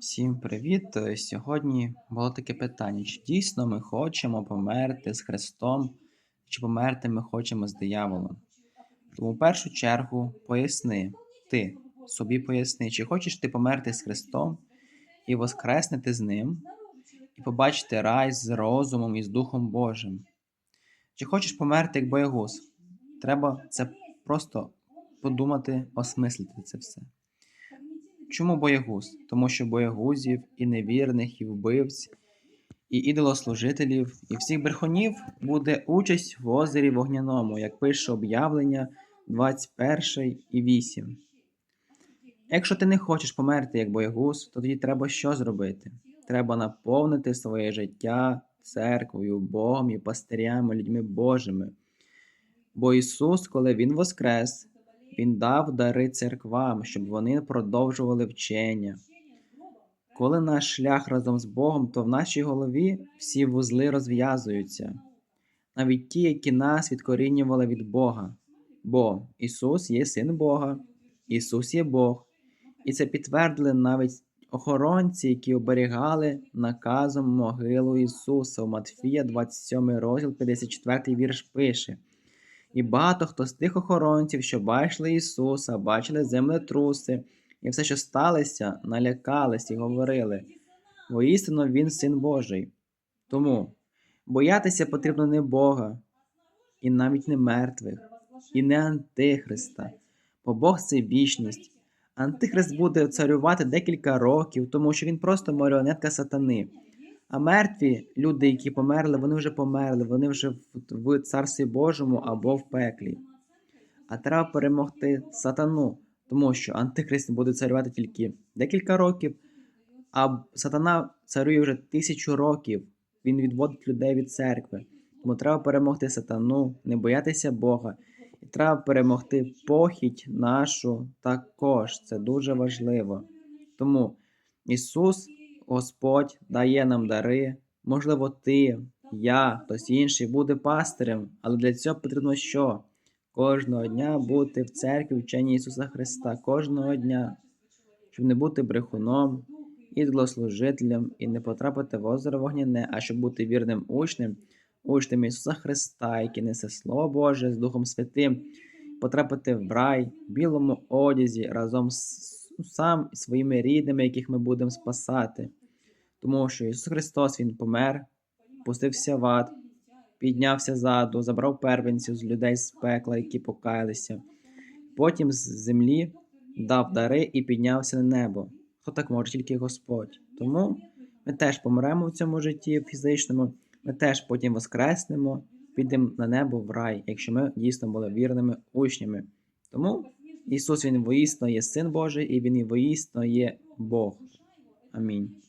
Всім привіт! Е, Сьогодні було таке питання: чи дійсно ми хочемо померти з Христом, чи померти ми хочемо з дияволом? Тому в першу чергу поясни, ти собі поясни, чи хочеш ти померти з Христом і воскреснути з Ним, і побачити рай з розумом і з Духом Божим. Чи хочеш померти як боягуз? Треба це просто подумати, осмислити це все. Чому боягуз? Тому що боягузів і невірних, і вбивць, і ідолослужителів, і всіх брехунів буде участь в озері вогняному, як пише об'явлення 21 і 8. Якщо ти не хочеш померти як боягуз, то тоді треба що зробити? Треба наповнити своє життя церквою, Богом і пастирями, людьми Божими. Бо Ісус, коли Він воскрес, Він дав дари церквам, щоб вони продовжували вчення. Коли наш шлях разом з Богом, то в нашій голові всі вузли розв'язуються, навіть ті, які нас відкорінювали від Бога. Бо Ісус є Син Бога, Ісус є Бог, і це підтвердили навіть охоронці, які оберігали наказом могилу Ісуса. У Матфія, 27 розділ, 54 вірш пише. І багато хто з тих охоронців, що бачили Ісуса, бачили землетруси, і все, що сталося, налякались і говорили: воістину Він син Божий. Тому боятися потрібно не Бога, і навіть не мертвих, і не Антихриста, бо Бог це вічність. Антихрист буде царювати декілька років, тому що він просто маріонетка сатани. А мертві люди, які померли, вони вже померли, вони вже в, Царстві Божому або в пеклі. А треба перемогти сатану, тому що Антихрист буде царювати тільки декілька років, а сатана царює вже тисячу років. Він відводить людей від церкви. Тому треба перемогти сатану, не боятися Бога. І треба перемогти похідь нашу також. Це дуже важливо. Тому Ісус. Господь дає нам дари, можливо, ти, я, хтось інший буде пастирем, але для цього потрібно що? Кожного дня бути в церкві вченні Ісуса Христа, кожного дня, щоб не бути брехуном, ідолослужителем і не потрапити в озеро вогняне, а щоб бути вірним учнем, учнем Ісуса Христа, який несе Слово Боже з Духом Святим, потрапити в рай в білому одязі разом з сам і своїми рідними, яких ми будемо спасати. Тому що Ісус Христос Він помер, пустився в ад, піднявся ззаду, забрав первенців з людей з пекла, які покаялися. Потім з землі дав дари і піднявся на небо. Хто так може, тільки Господь. Тому ми теж помремо в цьому житті фізичному, ми теж потім воскреснемо, підемо на небо в рай, якщо ми дійсно були вірними учнями. Тому Ісус Він воїсно є Син Божий, і Він і воїсно є Бог. Амінь.